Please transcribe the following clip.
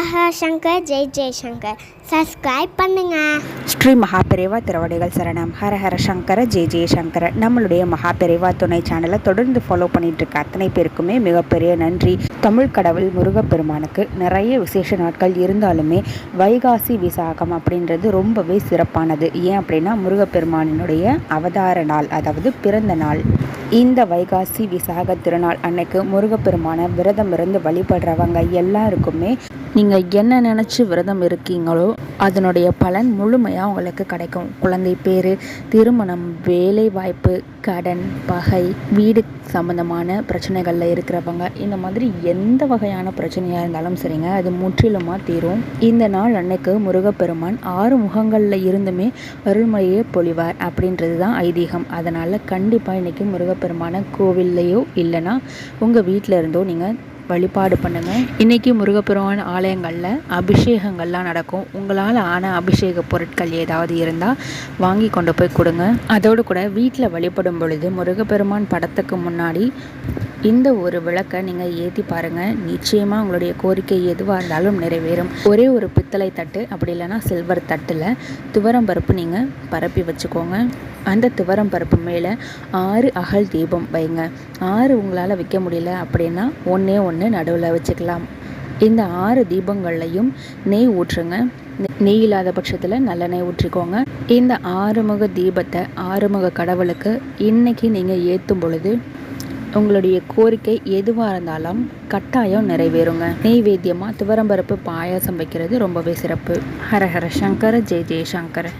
Haha Shankar Jai Jaishankar subscribe பண்ணுங்க. ஸ்ரீ மகாபெரிவா திருவடிகள் சரணம். ஹர ஹர சங்கர ஜெய ஜெய்சங்கர நம்மளுடைய மகாபெரிவா துணை சேனலை தொடர்ந்து ஃபாலோ பண்ணிட்டு இருக்க அத்தனை பேருக்குமே மிகப்பெரிய நன்றி. தமிழ் கடவுள் முருகப்பெருமானுக்கு நிறைய விசேஷ நாட்கள் இருந்தாலுமே வைகாசி விசாகம் அப்படின்றது ரொம்பவே சிறப்பானது. ஏன் அப்படின்னா முருகப்பெருமானினுடைய அவதார நாள் அதாவது பிறந்த நாள். இந்த வைகாசி விசாக திருநாள் அன்னைக்கு முருகப்பெருமான விரதம் இருந்து வழிபடுறவங்க எல்லாருக்குமே நீங்கள் என்ன நினச்சி விரதம் இருக்கீங்களோ அதனுடைய பலன் முழுமையாக உங்களுக்கு கிடைக்கும். குழந்தை பேர் திருமணம் வேலை வாய்ப்பு கடன் பகை வீடு சம்மந்தமான பிரச்சனைகளில் இருக்கிறவங்க இந்த மாதிரி எந்த வகையான பிரச்சனையாக இருந்தாலும் சரிங்க அது முற்றிலுமாக தீரும். இந்த நாள் அன்னைக்கு முருகப்பெருமான் ஆறு முகங்களில் இருந்துமே அருள்மழையே பொழிவார் அப்படின்றது தான் ஐதீகம். அதனால் கண்டிப்பாக இன்றைக்கி முருகப்பெருமான கோவில்லையோ இல்லைன்னா உங்கள் வீட்டில் இருந்தோ நீங்கள் வழிபாடு பண்ணுங்கள் இன்றைக்கி முருகப்பெருமான் ஆலயங்களில் அபிஷேகங்கள்லாம் நடக்கும். உங்களால் ஆன அபிஷேக பொருட்கள் ஏதாவது இருந்தால் வாங்கி கொண்டு போய் கொடுங்க. அதோடு கூட வீட்டில் வழிபடும் பொழுது முருகப்பெருமான் படத்துக்கு முன்னாடி இந்த ஒரு விளக்கை நீங்கள் ஏற்றி பாருங்கள் நிச்சயமாக உங்களுடைய கோரிக்கை எதுவாக இருந்தாலும் நிறைவேறும். ஒரே ஒரு பித்தளை தட்டு அப்படி இல்லைன்னா சில்வர் தட்டில் துவரம் பருப்பு நீங்கள் பரப்பி வச்சுக்கோங்க. அந்த துவரம் பருப்பு மேலே ஆறு அகல் தீபம் வைங்க. ஆறு உங்களால் வைக்க முடியல அப்படின்னா ஒன்றே ஒன்று நடுவில் வச்சுக்கலாம். இந்த ஆறு தீபங்கள்லையும் நெய் ஊற்றுங்க. நெய் இல்லாத பட்சத்தில் நல்லெண்ணெய் ஊற்றிக்கோங்க. இந்த ஆறுமுக தீபத்தை ஆறுமுக கடவுளுக்கு இன்னைக்கு நீங்கள் ஏற்றும் பொழுது உங்களுடைய கோரிக்கை எதுவாக இருந்தாலும் கட்டாயம் நிறைவேறுங்க. நெய்வேத்தியமாக துவரம்பருப்பு பாயாசம் வைக்கிறது ரொம்பவே சிறப்பு. ஹர ஹர சங்கர ஜெய் ஜெய் சங்கர.